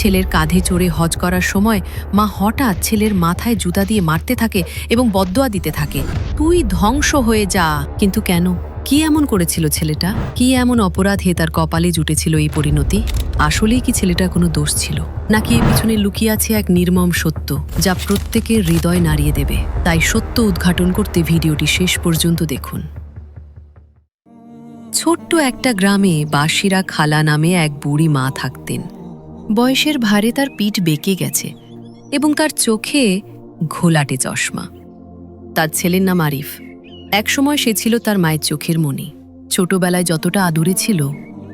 ছেলের কাঁধে চড়ে হজ করার সময় মা হঠাৎ ছেলের মাথায় জুতা দিয়ে মারতে থাকে এবং বদোয়া দিতে থাকে। তুই ধ্বংস হয়ে যা। কিন্তু কেন? কি এমন করেছিল ছেলেটা? কি এমন অপরাধে তার কপালে জুটেছিল এই পরিণতি? আসলেই কি ছেলেটার কোনো দোষ ছিল? নাকি এর পিছনে লুকিয়ে আছে এক নির্মম সত্য, যা প্রত্যেকের হৃদয় নাড়িয়ে দেবে। তাই সত্য উদ্ঘাটন করতে ভিডিওটি শেষ পর্যন্ত দেখুন। ছোট্ট একটা গ্রামে বাসিরা খালা নামে এক বুড়ি মা থাকতেন। বয়সের ভারে তার পিঠ বেঁকে গেছে এবং তার চোখে ঘোলাটে চশমা। তার ছেলের নাম আরিফ। একসময় সে ছিল তার মায়ের চোখের মনি ছোটবেলায় যতটা আদুরে ছিল,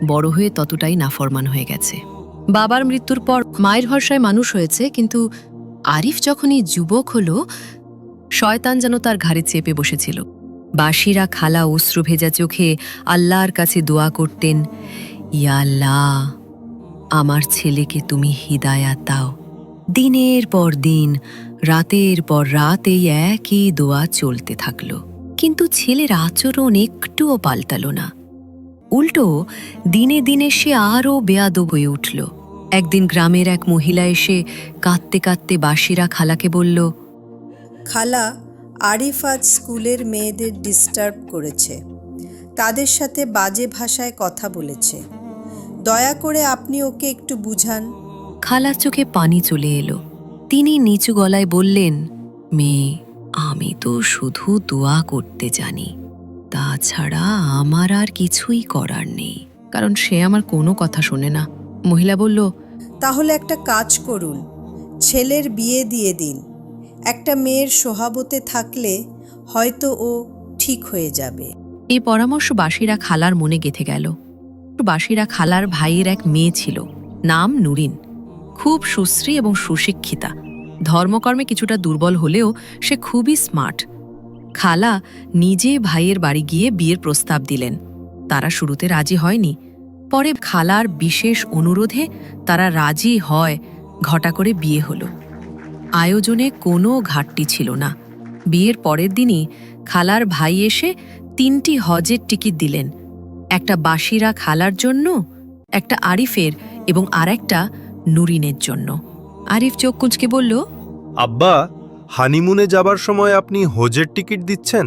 বড় হয়ে ততটাই নাফরমান হয়ে গেছে। বাবার মৃত্যুর পর মায়ের ভরসায় মানুষ হয়েছে, কিন্তু আরিফ যখনই যুবক হলো, শয়তান যেন তার ঘাড়ে চেপে বসেছিল। বাসিরা খালা, অশ্রু ভেজা চোখে আল্লাহর কাছে দোয়া করতেন, ইয়া আল্লাহ আমার ছেলেকে তুমি হিদায়াত দাও। দিনের পর দিন, রাতের পর রাত এই একই দোয়া চলতে থাকল। কিন্তু ছেলের আচরণ একটুও পাল্টালো না। উল্টো, দিনে দিনে সে আরও বেয়াদব হয়ে উঠল। একদিন গ্রামের এক মহিলা এসে কাঁদতে কাঁদতে বাসিরা খালাকে বলল, খালা, আরিফ আজ স্কুলের মেয়েদের ডিস্টার্ব করেছে। তাদের সাথে বাজে ভাষায় কথা বলেছে। দয়া করে আপনি ওকে একটু বুঝান। খালার চোখে পানি চলে এলো। তিনি নিচু গলায় বললেন মেয়ে আমি তো শুধু দোয়া করতে জানি। তাছাড়া আমার আর কিছুই করার নেই। কারণ সে আমার কোনো কথা শোনে না। মহিলা বলল তাহলে একটা কাজ করুন। ছেলের বিয়ে দিয়ে দিন। একটা মেয়ের সোহাবতে থাকলে হয়তো ও ঠিক হয়ে যাবে। এই পরামর্শ বাসিরা খালার মনে গেথে গেল। বাসিরা খালার ভাইয়ের এক মেয়ে ছিল, নাম নুরিন। খুব সুশ্রী এবং সুশিক্ষিতা। ধর্মকর্মে কিছুটা দুর্বল হলেও সে খুবই স্মার্ট। খালা নিজে ভাইয়ের বাড়ি গিয়ে বিয়ের প্রস্তাব দিলেন। তারা শুরুতে রাজি হয়নি। পরে খালার বিশেষ অনুরোধে তারা রাজি হয়, ঘটা করে বিয়ে হলো। আয়োজনে কোনো ঘাটতি ছিল না। বিয়ের পরের দিনই খালার ভাই এসে তিনটি হজের টিকিট দিলেন। একটা বাসিরা খালার জন্য একটা আরিফের এবং আর একটা নুরিনের জন্য। আরিফ চোখ কুঁচকে বলল আব্বা হানিমুনে যাবার সময় আপনি হোজের টিকিট দিচ্ছেন?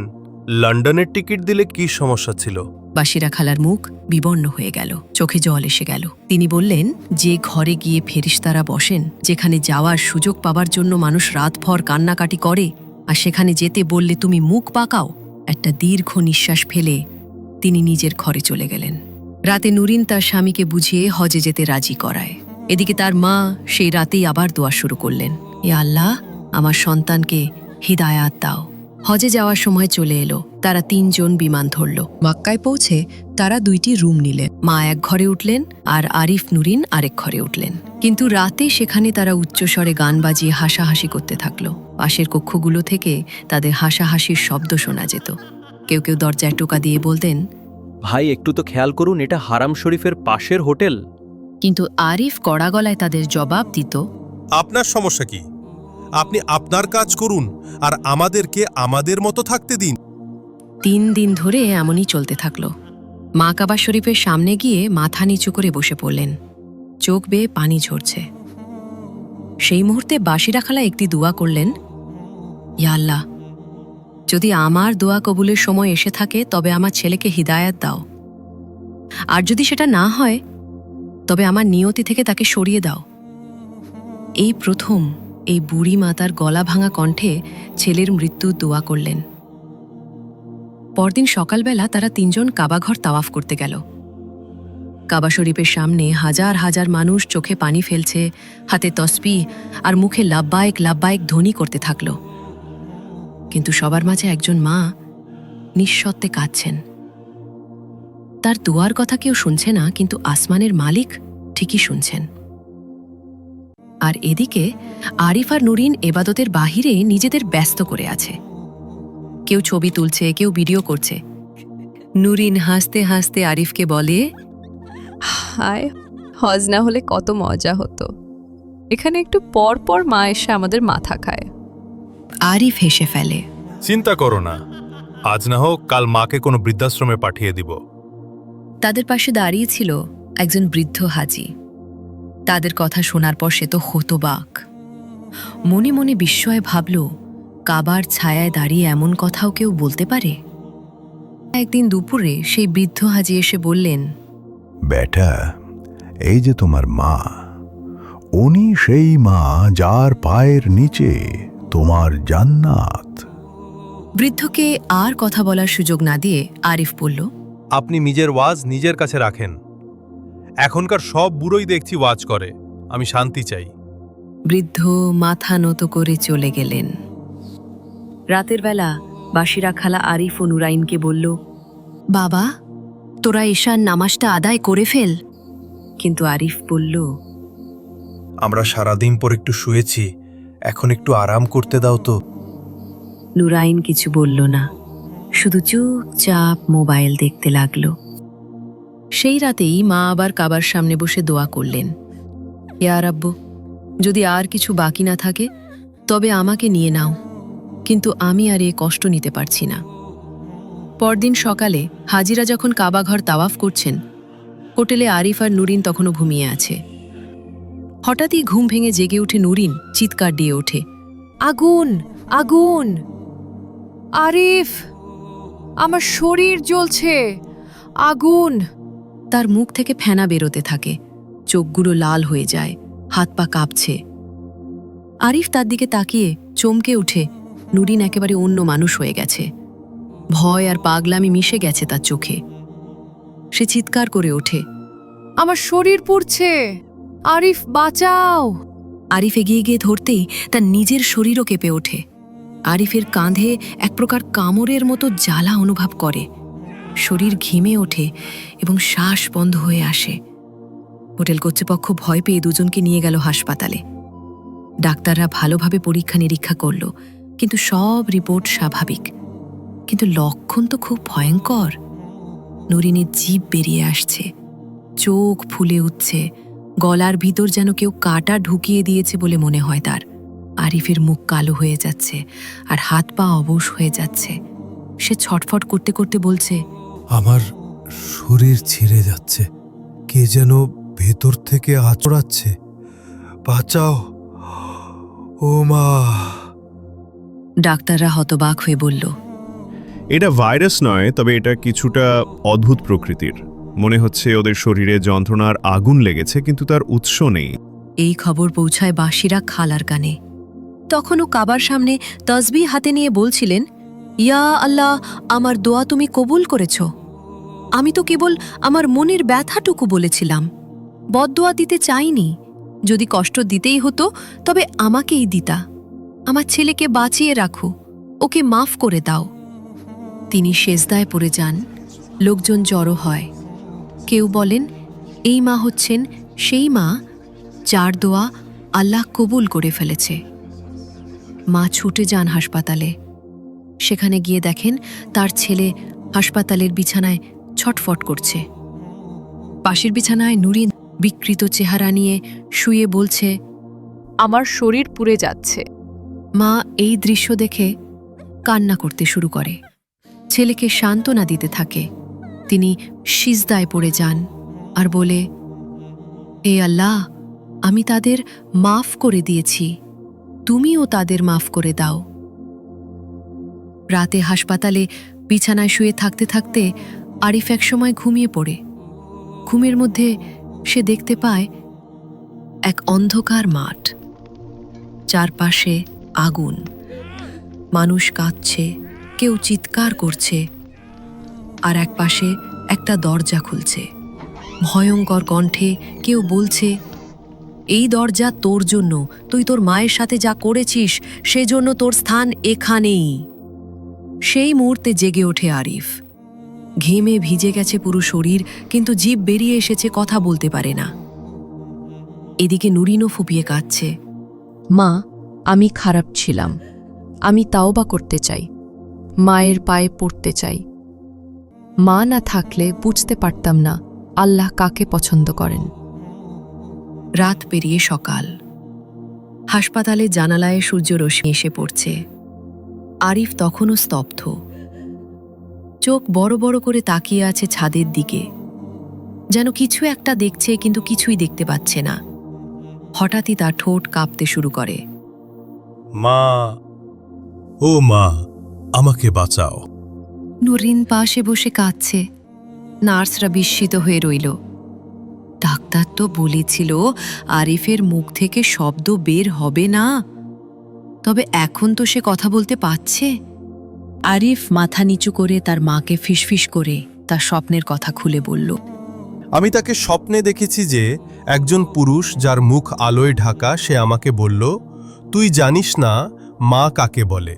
লন্ডনের টিকিট দিলে কি সমস্যা ছিল? বাসিরা খালার মুখ বিবর্ণ হয়ে গেল চোখে জল এসে গেল। তিনি বললেন যে ঘরে গিয়ে ফেরিস্তারা বসেন যেখানে যাওয়ার সুযোগ পাবার জন্য মানুষ রাতভর কান্নাকাটি করে আর সেখানে যেতে বললে তুমি মুখ পাকাও একটা দীর্ঘ নিঃশ্বাস ফেলে তিনি নিজের ঘরে চলে গেলেন। রাতে নুরিন তার স্বামীকে বুঝিয়ে হজে যেতে রাজি করায়। এদিকে তার মা সেই রাতেই আবার দোয়া শুরু করলেন। এ আল্লাহ, আমার সন্তানকে হিদায়াত দাও। হজে যাওয়ার সময় চলে এলো। তারা তিনজন বিমান ধরল। মক্কায় পৌঁছে তারা দুইটি রুম নিলেন। মা এক ঘরে উঠলেন আর আরিফ, নুরিন আরেক ঘরে উঠলেন। কিন্তু রাতে সেখানে তারা উচ্চস্বরে গান বাজিয়ে হাসাহাসি করতে থাকল। পাশের কক্ষগুলো থেকে তাদের হাসাহাসির শব্দ শোনা যেত। কেউ কেউ দরজায় টোকা দিয়ে বলতেন ভাই একটু তো খেয়াল করুন এটা হারাম শরীফের পাশের হোটেল। কিন্তু আরিফ কড়া গলায় তাদের জবাব দিত আপনার সমস্যা কি? আপনি আপনার কাজ করুন আর আমাদেরকে আমাদের মতো থাকতে দিন। তিন দিন ধরে এমনই চলতে থাকল। মা কাবা শরীফের সামনে গিয়ে মাথা নিচু করে বসে পড়লেন। চোখ বেয়ে পানি ঝরছে। সেই মুহূর্তে বাসিরা খালা একটি দোয়া করলেন ইয়া আল্লাহ যদি আমার দোয়া কবুলের সময় এসে থাকে, তবে আমার ছেলেকে হিদায়াত দাও। আর যদি সেটা না হয়, তবে আমার নিয়তি থেকে তাকে সরিয়ে দাও। এই প্রথম এই বুড়ি মাতার গলা ভাঙা কণ্ঠে ছেলের মৃত্যু দোয়া করলেন। পরদিন সকালবেলা তারা তিনজন কাবাঘর তাওয়াফ করতে গেল। কাবা শরীফের সামনে হাজার হাজার মানুষ চোখে পানি ফেলছে, হাতে তসপি আর মুখে লাব্বায়েক লাব্বায়েক ধ্বনি করতে থাকল। কিন্তু সবার মাঝে একজন মা নিঃসত্ত্বে কাঁদছেন। তার দুয়ার কথা কেউ শুনছে না, কিন্তু আসমানের মালিক ঠিকই শুনছেন। আর এদিকে আরিফ আর নুরিন এবাদতের বাহিরে নিজেদের ব্যস্ত করে আছে। কেউ ছবি তুলছে, কেউ ভিডিও করছে। নুরিন হাসতে হাসতে আরিফকে বলে, হায়, হজ না হলে কত মজা হতো। এখানে একটু পর পর মা এসে আমাদের মাথা খায়। আরিফ হেসে ফেলে। চিন্তা করো না। আজ না হোক কাল মাকে কোনো বৃদ্ধাশ্রমে পাঠিয়ে দিব। তাদের পাশে দাঁড়িয়ে ছিল একজন বৃদ্ধ হাজি। তাদের কথা শোনার পর সে তো হতবাক। মনে মনে বিস্ময়ে ভাবল কাবার ছায়ায় দাঁড়িয়ে এমন কথাও কেউ বলতে পারে? একদিন দুপুরে সেই বৃদ্ধ হাজি এসে বললেন বেটা এই যে তোমার মা উনি সেই মা যার পায়ের নিচে তোমার জান্নাত। বৃদ্ধকে আর কথা বলার সুযোগ না দিয়ে আরিফ বলল আপনি নিজের ওয়াজ নিজের কাছে রাখেন। এখনকার সব বুড়োই দেখছি ওয়াজ করে। আমি শান্তি চাই। বৃদ্ধ মাথা নত করে চলে গেলেন। রাতের বেলা বাসিরা খালা আরিফ ও নুরাইনকে বলল বাবা তোরা ঈশান নামাজটা আদায় করে ফেল। কিন্তু আরিফ বলল আমরা সারাদিন পর একটু শুয়েছি। এখন একটু আরাম করতে দাও তো। নুরাইন কিছু বলল না। শুধু চুপচাপ মোবাইল দেখতে লাগল। সেই রাতেই মা আবার কাবার সামনে বসে দোয়া করলেন। ইয়ার আব্বু যদি আর কিছু বাকি না থাকে, তবে আমাকে নিয়ে নাও। কিন্তু আমি আর এ কষ্ট নিতে পারছি না। পরদিন সকালে হাজিরা যখন কাবাঘর তাওয়াফ করছেন, হোটেলে আরিফ আর নুরিন তখনও ঘুমিয়ে আছে। হঠাৎই ঘুম ভেঙে জেগে উঠে নুরিন চিৎকার দিয়ে ওঠে, আগুন আগুন! আরিফ, আমার শরীর জ্বলছে! আগুন! তার মুখ থেকে ফেনা বেরোতে থাকে, চোখগুলো লাল হয়ে যায়, হাত পা কাঁপছে। আরিফ তার দিকে তাকিয়ে চমকে উঠে, নুরিন একেবারে অন্য মানুষ হয়ে গেছে। ভয় আর পাগলামি মিশে গেছে তার চোখে। সে চিৎকার করে ওঠে, আমার শরীর পুড়ছে! আরিফ, বাঁচাও। আরিফ এগিয়ে গিয়ে ধরতেই তার নিজের শরীরও কেঁপে ওঠে। আরিফের কাঁধে এক প্রকার কামড়ের মতো জ্বালা অনুভব করে। শরীর ঘিমে ওঠে এবং শ্বাস বন্ধ হয়ে আসে। হোটেল কর্তৃপক্ষ ভয় পেয়ে দুজনকে নিয়ে গেল হাসপাতালে। ডাক্তাররা ভালোভাবে পরীক্ষা নিরীক্ষা করল, কিন্তু সব রিপোর্ট স্বাভাবিক। কিন্তু লক্ষণ তো খুব ভয়ঙ্কর। নরিনের জীব বেরিয়ে আসছে। চোখ ফুলে উঠছে। গলার ভিতর যেন কেউ কাটা ঢুকিয়ে দিয়েছে বলে মনে হয় তার। আরিফের মুখ কালো হয়ে যাচ্ছে আর হাত পা অবশ হয়ে যাচ্ছে। সে ছটফট করতে করতে বলছে আমার শরীর ছিঁড়ে যাচ্ছে। কে যেন ভেতর থেকে আচড়াচ্ছে। বাঁচাও। ও মা। ডাক্তাররা হতবাক হয়ে বলল এটা ভাইরাস নয় তবে এটা কিছুটা অদ্ভুত প্রকৃতির। মনে হচ্ছে ওদের শরীরে যন্ত্রণার আগুন লেগেছে, কিন্তু তার উৎস নেই। এই খবর পৌঁছায় বাসিরা খালার কানে। তখনও কাবার সামনে তসবি হাতে নিয়ে বলছিলেন, ইয়া আল্লাহ, আমার দোয়া তুমি কবুল করেছ। আমি তো কেবল আমার মনের ব্যথাটুকু বলেছিলাম। বদদোয়া দিতে চাইনি। যদি কষ্ট দিতেই হতো, তবে আমাকেই দিতা। আমার ছেলেকে বাঁচিয়ে রাখো, ওকে মাফ করে দাও। তিনি সেজদায় পড়ে যান। লোকজন জড়ো হয়। কেউ বলেন, এই মা হচ্ছেন সেই মা যার দোয়া আল্লাহ কবুল করে ফেলেছে। মা ছুটে যান হাসপাতালে। সেখানে গিয়ে দেখেন তার ছেলে হাসপাতালের বিছানায় ছটফট করছে। পাশের বিছানায় নুরিন বিকৃত চেহারা নিয়ে শুয়ে বলছে, আমার শরীর পুড়ে যাচ্ছে। মা এই দৃশ্য দেখে কান্না করতে শুরু করে। ছেলেকে সান্ত্বনা দিতে থাকে। তিনি সিজদায় পড়ে যান আর বলে, এ আল্লাহ, আমি তাদের মাফ করে দিয়েছি। তুমিও তাদের মাফ করে দাও। রাতে হাসপাতালে বিছানায় শুয়ে থাকতে থাকতে আরিফ এক সময় ঘুমিয়ে পড়ে। ঘুমের মধ্যে সে দেখতে পায় এক অন্ধকার মাঠ। চারপাশে আগুন। মানুষ কাঁদছে, কেউ চিৎকার করছে। আর এক পাশে একটা দরজা খুলছে। ভয়ঙ্কর কণ্ঠে কেউ বলছে, এই দরজা তোর জন্য। তুই তোর মায়ের সাথে যা করেছিস, সেজন্য তোর স্থান এখানেই। সেই মুহূর্তে জেগে ওঠে আরিফ। ঘেমে ভিজে গেছে পুরো শরীর, কিন্তু জীব বেরিয়ে এসেছে কথা বলতে পারে না। এদিকে নুরিনও ফুপিয়ে কাঁদছে। মা, আমি খারাপ ছিলাম। আমি তাওবা করতে চাই। মায়ের পায়ে পড়তে চাই। মা না থাকলে বুঝতে পারতাম না আল্লাহ কাকে পছন্দ করেন। রাত পেরিয়ে সকাল। হাসপাতালে জানালায় সূর্যরশ্মি এসে পড়ছে। আরিফ তখনও স্তব্ধ। চোখ বড় বড় করে তাকিয়ে আছে ছাদের দিকে। যেন কিছু একটা দেখছে কিন্তু কিছুই দেখতে পাচ্ছে না। হঠাৎই তার ঠোঁট কাঁপতে শুরু করে। মা, ও মা, আমাকে বাঁচাও। নুরিন পাশে বসে কাঁদছে। নার্সরা বিস্মিত হয়ে রইল। ডাক্তার তো বলেছিল, আরিফের মুখ থেকে শব্দ বের হবে না। তবে এখন তো সে কথা বলতে পারছে। আরিফ মাথা নিচু করে তার মাকে ফিসফিস করে তার স্বপ্নের কথা খুলে বলল। আমি তাকে স্বপ্নে দেখেছি যে একজন পুরুষ যার মুখ আলোয় ঢাকা সে আমাকে বলল, তুই জানিস না মা কাকে বলে?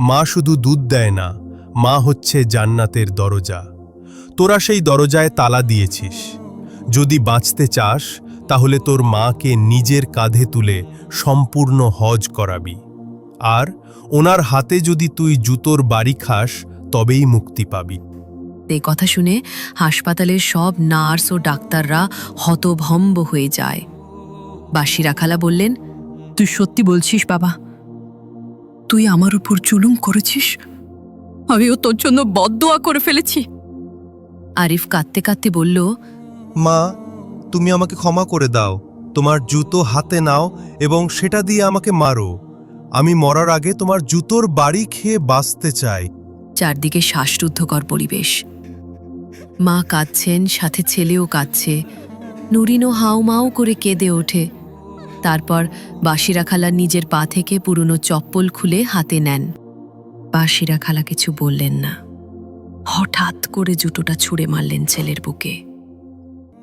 মা শুধু দুধ দেয় না মা হচ্ছে জান্নাতের দরজা। তোরা সেই দরজায় তালা দিয়েছিস। যদি বাঁচতে চাস, তাহলে তোর মাকে নিজের কাঁধে তুলে সম্পূর্ণ হজ করাবি। আর ওনার হাতে যদি তুই জুতোর বাড়ি খাস, তবেই মুক্তি পাবি। এই কথা শুনে হাসপাতালের সব নার্স ও ডাক্তাররা হতভম্ব হয়ে যায়। বাসিরা খালা বললেন, তুই সত্যি বলছিস বাবা? তুই আমার উপর জুলুম করেছিস? আমিও তোর জন্য বদদোয়া করে ফেলেছি। আরিফ কাঁদতে কাঁদতে বলল মা তুমি আমাকে ক্ষমা করে দাও তোমার জুতো হাতে নাও এবং সেটা দিয়ে আমাকে মারো। আমি মরার আগে তোমার জুতোর বাড়ি খেয়ে বাঁচতে চাই। চারদিকে শ্বাসরুদ্ধকর পরিবেশ। মা কাঁদছেন সাথে ছেলেও কাঁদছে। নুরিনও হাউমাউ করে কেঁদে ওঠে। তারপর বাসিরা খালা নিজের পা থেকে পুরনো চপ্পল খুলে হাতে নেন। বাসিরা খালা কিছু বললেন না। হঠাৎ করে জুতোটা ছুঁড়ে মারলেন ছেলের বুকে।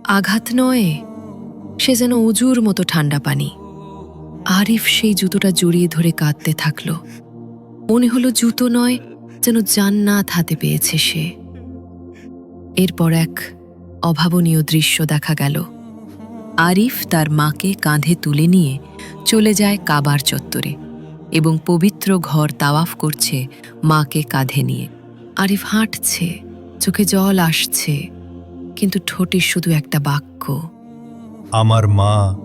আঘাত নয়, সে যেন অজুর মতো ঠান্ডা পানি। আরিফ সেই জুতোটা জড়িয়ে ধরে কাঁদতে থাকল। মনে হলো জুতো নয়, যেন জান্নাত হাতে পেয়েছে সে। এরপর এক অভাবনীয় দৃশ্য দেখা গেল। আরিফ তার মাকে কাঁধে তুলে নিয়ে চলে যায় কাবার চত্বরে। এবং পবিত্র ঘর তাওয়াফ করছে মাকে কাঁধে নিয়ে। আরিফ হাঁটছে চোখে জল আসছে কিন্তু ঠোঁটে শুধু একটা বাক্য। আমার মা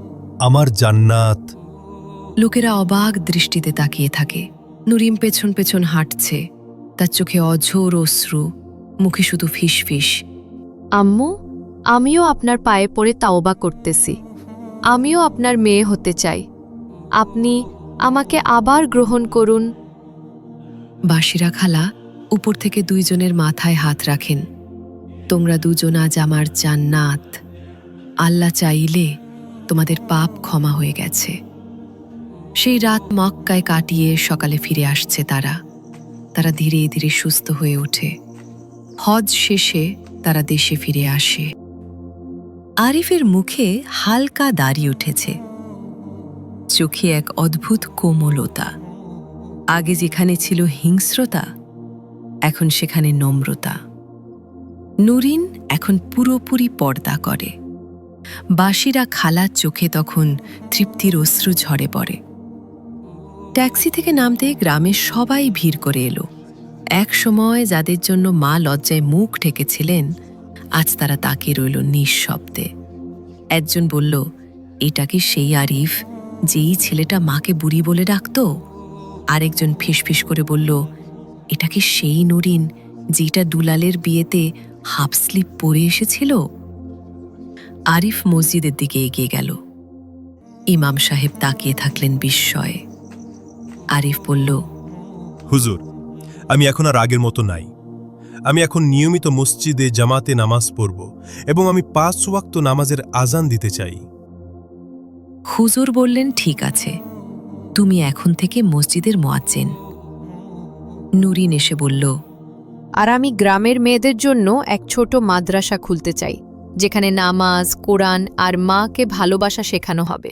আমার জান্নাত। লোকেরা অবাক দৃষ্টিতে তাকিয়ে থাকে। নুরিম পেছন পেছন হাঁটছে তার চোখে অঝোর অশ্রু মুখে শুধু ফিসফিস। আম্মু আমিও আপনার পায়ে পড়ে তাওবা করতেছি। আমিও আপনার মেয়ে হতে চাই। আপনি আমাকে আবার গ্রহণ করুন। বাসিরা খালা, উপর থেকে দুইজনের মাথায় হাত রাখেন। তোমরা দুজন আজ আমার জান্নাত। আল্লাহ চাইলে তোমাদের পাপ ক্ষমা হয়ে গেছে। সেই রাত মক্কায় কাটিয়ে সকালে ফিরে আসছে তারা। তারা ধীরে ধীরে সুস্থ হয়ে ওঠে। হজ শেষে তারা দেশে ফিরে আসে। আরিফের মুখে হালকা দাড়ি উঠেছে। চোখে এক অদ্ভুত কোমলতা। আগে যেখানে ছিল হিংস্রতা, এখন সেখানে নম্রতা। নুরিন এখন পুরোপুরি পর্দা করে। বাসিরা খালার চোখে তখন তৃপ্তির অশ্রু ঝরে পড়ে। ট্যাক্সি থেকে নামতে গ্রামের সবাই ভিড় করে এলো। এক সময় যাদের জন্য মা লজ্জায় মুখ ঢেকেছিলেন, আজ তারা তাকে রইল নিঃশব্দে। একজন বলল, এটা কি সেই আরিফ? যেই ছেলেটা মাকে বুড়ি বলে ডাকত, আরেকজন ফিসফিস করে বলল, এটা কি সেই নুরিন যেটা দুলালের বিয়েতে হাফ স্লিপ পরে এসেছিল? আরিফ মসজিদের দিকে এগিয়ে গেল। ইমাম সাহেব তাকিয়ে থাকলেন বিস্ময়ে। আরিফ বলল, হুজুর, আমি এখন আর আগের মতো নাই। আমি এখন নিয়মিত মসজিদে জামাতে নামাজ পড়ব এবং আমি পাঁচ ওয়াক্ত নামাজের আজান দিতে চাই। হুজুর বললেন, ঠিক আছে। তুমি এখন থেকে মসজিদের মোয়াজ্জেন। নুরিন এসে বলল, আর আমি গ্রামের মেয়েদের জন্য এক ছোট মাদ্রাসা খুলতে চাই, যেখানে নামাজ, কোরআন আর মাকে ভালোবাসা শেখানো হবে।